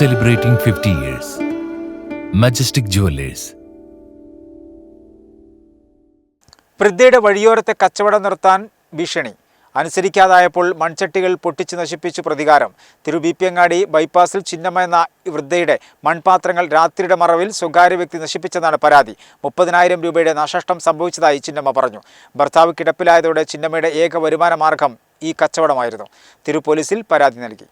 celebrating 50 years. Majestic Jewelers. വൃദ്ധയുടെ വഴിയോരത്തെ കച്ചവടം നിർത്താൻ ഭീഷണി. അനുസരിക്കാതായപ്പോൾ മൺചട്ടികൾ പൊട്ടിച്ച് നശിപ്പിച്ചു പ്രതികാരം. തിരുബീപ്പിയങ്ങാടി ബൈപ്പാസിൽ ചിഹ്നം എന്ന വൃദ്ധയുടെ മൺപാത്രങ്ങൾ രാത്രിയുടെ മറവിൽ സ്വകാര്യ വ്യക്തി നശിപ്പിച്ചെന്നാണ് പരാതി. മുപ്പതിനായിരം രൂപയുടെ നഷ്ടം സംഭവിച്ചതായി ചിന്നമ്മ പറഞ്ഞു. ഭർത്താവ് കിടപ്പിലായതോടെ ചിന്നമ്മയുടെ ഏക വരുമാന മാർഗം ഈ കച്ചവടമായിരുന്നു. തിരു പോലീസിൽ പരാതി നൽകി.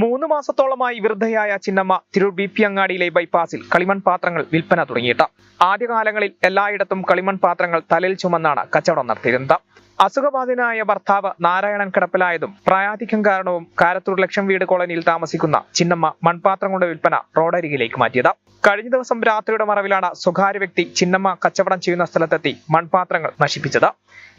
മൂന്ന് മാസത്തോളമായി വൃദ്ധയായ ചിന്നമ്മ തിരൂർ ബി പി അങ്ങാടിയിലെ ബൈപ്പാസിൽ കളിമൺ പാത്രങ്ങൾ വിൽപ്പന തുടങ്ങിയിട്ട്. ആദ്യകാലങ്ങളിൽ എല്ലായിടത്തും കളിമൺ പാത്രങ്ങൾ തലയിൽ ചുമന്നാണ് കച്ചവടം നടത്തിയിരുന്നത്. അസുഖബാധിതനായ ഭർത്താവ് നാരായണൻ കിടപ്പിലായതും പ്രായാധിക്യം കാരണവും കാരത്തൂർ ലക്ഷം വീട് കോളനിയിൽ താമസിക്കുന്ന ചിന്നമ്മ മൺപാത്രം കൊണ്ട് വിൽപ്പന റോഡരികിലേക്ക് മാറ്റിയത്. കഴിഞ്ഞ ദിവസം രാത്രിയുടെ മറവിലാണ് സ്വകാര്യ വ്യക്തി ചിന്നമ്മ കച്ചവടം ചെയ്യുന്ന സ്ഥലത്തെത്തി മൺപാത്രങ്ങൾ നശിപ്പിച്ചത്.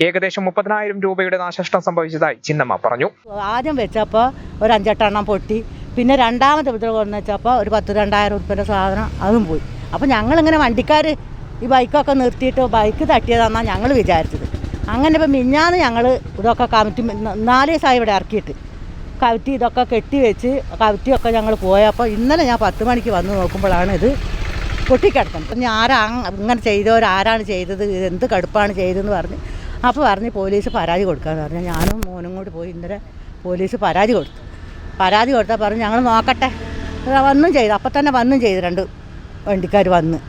ഏകദേശം മുപ്പതിനായിരം രൂപയുടെ നാശനഷ്ടം സംഭവിച്ചതായി ചിന്നമ്മ പറഞ്ഞു. ആദ്യം വെച്ചപ്പോൾ ഒരു അഞ്ചെട്ടെണ്ണം പൊട്ടി. പിന്നെ രണ്ടാമത്തെ ഉപദ്രവം വെച്ചപ്പോ ഒരു പത്ത് രണ്ടായിരം ഉറുപ്പിന്റെ സാധനം അതും പോയി. അപ്പോൾ ഞങ്ങളിങ്ങനെ വണ്ടിക്കാർ ഈ ബൈക്കൊക്കെ നിർത്തിയിട്ട് ബൈക്ക് തട്ടിയതാണെന്നാണ് ഞങ്ങൾ വിചാരിച്ചത്. അങ്ങനെ ഇപ്പം മിഞ്ഞാന്ന് ഞങ്ങൾ ഇതൊക്കെ കമ്മിറ്റി നാല് ദിവസമായി ഇവിടെ ഇറക്കിയിട്ട്. കവറ്റി ഇതൊക്കെ കെട്ടി വെച്ച് കവറ്റിയൊക്കെ ഞങ്ങൾ പോയപ്പോൾ ഇന്നലെ ഞാൻ പത്ത് മണിക്ക് വന്ന് നോക്കുമ്പോഴാണ് ഇത് പൊട്ടിക്കിടക്കുന്നത്. ഞാൻ ആരാ ഇങ്ങനെ ചെയ്തവരാരാണ് ചെയ്തത്? ഇത് എന്ത് കടുപ്പാണ് ചെയ്തതെന്ന് പറഞ്ഞ് അപ്പോൾ പറഞ്ഞ് പോലീസ് പരാതി കൊടുക്കാമെന്ന് പറഞ്ഞു. ഞാനും മോനും കൂടി പോയി ഇന്നലെ പോലീസ് പരാതി കൊടുത്തു. പരാതി കൊടുത്താൽ പറഞ്ഞു ഞങ്ങൾ നോക്കട്ടെ. വന്നും ചെയ്തു. അപ്പം തന്നെ വന്നും ചെയ്തു രണ്ട് വണ്ടിക്കാർ വന്ന്.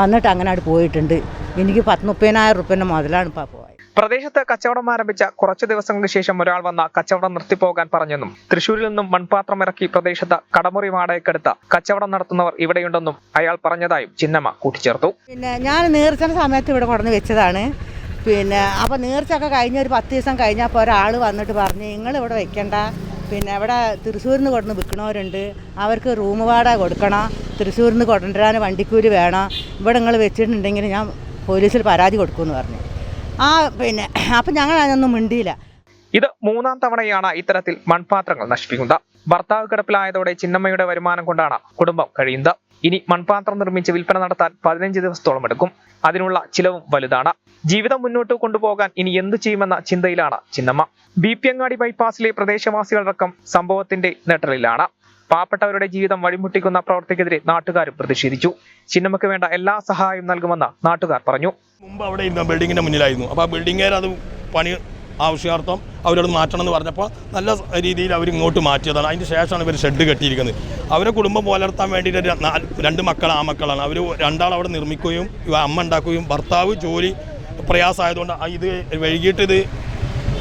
വന്നിട്ട് അങ്ങനെ അവിടെ പോയിട്ടുണ്ട്. എനിക്ക് പത്ത് മുപ്പതിനായിരം റുപ്യന്റെ മുതലാണ് ഇപ്പോൾ പോയത്. പ്രദേശത്ത് കച്ചവടം ആരംഭിച്ച കുറച്ചു ദിവസങ്ങൾക്ക് ശേഷം ഒരാൾ വന്ന കച്ചവടം നിർത്തിപ്പോകാൻ പറഞ്ഞെന്നും തൃശൂരിൽ നിന്നും മൺപാത്രം ഇറക്കി പ്രദേശത്ത് കടമുറി വാടകക്കെടുത്ത കച്ചവടം നടത്തുന്നവർ ഇവിടെയുണ്ടെന്നും അയാൾ പറഞ്ഞതായും ചിന്നമ്മ കൂട്ടിച്ചേർത്തു. പിന്നെ ഞാൻ നേർച്ചന സമയത്ത് ഇവിടെ കൊണ്ടുവന്ന് വെച്ചതാണ്. പിന്നെ അപ്പോൾ ഒക്കെ കഴിഞ്ഞ ഒരു പത്ത് ദിവസം കഴിഞ്ഞപ്പോൾ ഒരാൾ വന്നിട്ട് പറഞ്ഞു നിങ്ങൾ ഇവിടെ വെക്കണ്ട. പിന്നെ ഇവിടെ തൃശ്ശൂരിൽ നിന്ന് കൊണ്ടുവന്ന് വിൽക്കണവരുണ്ട്. അവർക്ക് റൂം വാടക കൊടുക്കണം. തൃശ്ശൂരിൽ നിന്ന് കൊണ്ടുവരാൻ വണ്ടിക്കൂലി വേണം. ഇവിടെ നിങ്ങൾ വെച്ചിട്ടുണ്ടെങ്കിൽ ഞാൻ പോലീസിൽ പരാതി കൊടുക്കുമെന്ന് പറഞ്ഞു. ആ പിന്നെ അപ്പം ഞങ്ങൾ അതിനൊന്നും മിണ്ടിയില്ല. ഇത് മൂന്നാം തവണയാണ് ഇത്തരത്തിൽ മൺപാത്രങ്ങൾ നശിപ്പിക്കുന്നത്. ഭർത്താവ് കിടപ്പിലായതോടെ ചിന്നമ്മയുടെ വരുമാനം കൊണ്ടാണ് കുടുംബം കഴിയുന്നത്. ഇനി മൺപാത്രം നിർമ്മിച്ച് വിൽപ്പന നടത്താൻ പതിനഞ്ച് ദിവസത്തോളം എടുക്കും. അതിനുള്ള ചിലവും വലുതാണ്. ജീവിതം മുന്നോട്ട് കൊണ്ടുപോകാൻ ഇനി എന്തു ചെയ്യുമെന്ന ചിന്തയിലാണ് ചിന്നമ്മ. ബി പി അങ്ങാടി ബൈപ്പാസിലെ പ്രദേശവാസികളടക്കം സംഭവത്തിന്റെ നെട്ടലിലാണ്. പാവപ്പെട്ടവരുടെ ജീവിതം വഴിമുട്ടിക്കുന്ന പ്രവർത്തിക്കെതിരെ നാട്ടുകാരും പ്രതിഷേധിച്ചു. ചിന്നമ്മയ്ക്ക് വേണ്ട എല്ലാ സഹായവും നൽകുമെന്ന് നാട്ടുകാർ പറഞ്ഞു. മുമ്പ് അവിടെ ഇരുന്ന ബിൽഡിങ്ങിന്റെ മുന്നിലായിരുന്നു. അപ്പോൾ ആ ബിൽഡിങ്ങേർ അത് പണി ആവശ്യാർത്ഥം അവരോട് മാറ്റണം എന്ന് പറഞ്ഞപ്പോൾ നല്ല രീതിയിൽ അവർ ഇങ്ങോട്ട് മാറ്റിയതാണ്. അതിന് ശേഷമാണ് ഇവർ ഷെഡ് കെട്ടിയിരിക്കുന്നത്. അവരെ കുടുംബം പുലർത്താൻ വേണ്ടിയിട്ട് രണ്ട് മക്കൾ ആ മക്കളാണ്. അവർ രണ്ടാൾ അവിടെ നിർമ്മിക്കുകയും അമ്മ ഉണ്ടാക്കുകയും ഭർത്താവ് ജോലി പ്രയാസമായതുകൊണ്ട് ഇത് വൈകിട്ട് ഇത്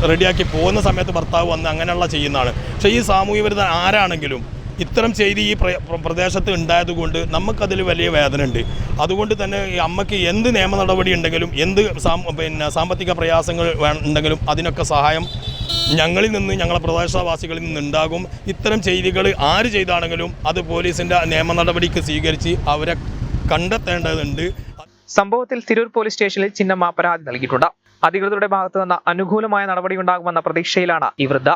റെഡിയാക്കി പോകുന്ന സമയത്ത് ഭർത്താവ് വന്ന് അങ്ങനെയുള്ള ചെയ്യുന്നതാണ്. പക്ഷേ ഈ സാമൂഹ്യ വിരുദ്ധ ആരാണെങ്കിലും ഇത്തരം ചെയ്തി ഈ പ്ര- പ്ര- പ്രദേശത്ത് ഉണ്ടായതുകൊണ്ട് നമുക്കതിൽ വലിയ വേദന ഉണ്ട് അതുകൊണ്ട് തന്നെ ഈ അമ്മയ്ക്ക് എന്ത് നിയമ നടപടി ഉണ്ടെങ്കിലും എന്ത് പിന്നെ സാമ്പത്തിക പ്രയാസങ്ങൾ ഉണ്ടെങ്കിലും അതിനൊക്കെ സഹായം ഞങ്ങളിൽ നിന്ന് ഞങ്ങളെ പ്രദേശവാസികളിൽ നിന്നുണ്ടാകും. ഇത്തരം ചെയ്തികൾ ആര് ചെയ്താണെങ്കിലും അത് പോലീസിന്റെ നിയമ നടപടിക്ക് സ്വീകരിച്ച് അവരെ കണ്ടെത്തേണ്ടതുണ്ട്. സംഭവത്തിൽ തിരൂർ പോലീസ് സ്റ്റേഷനിൽ ചിന്നമ്മ പരാതി നൽകിയിട്ടുണ്ട്. അധികൃതരുടെ ഭാഗത്തു നിന്ന് അനുകൂലമായ നടപടി നടപടിയുണ്ടാകുമെന്ന പ്രതീക്ഷയിലാണ് ഈ വൃദ്ധ.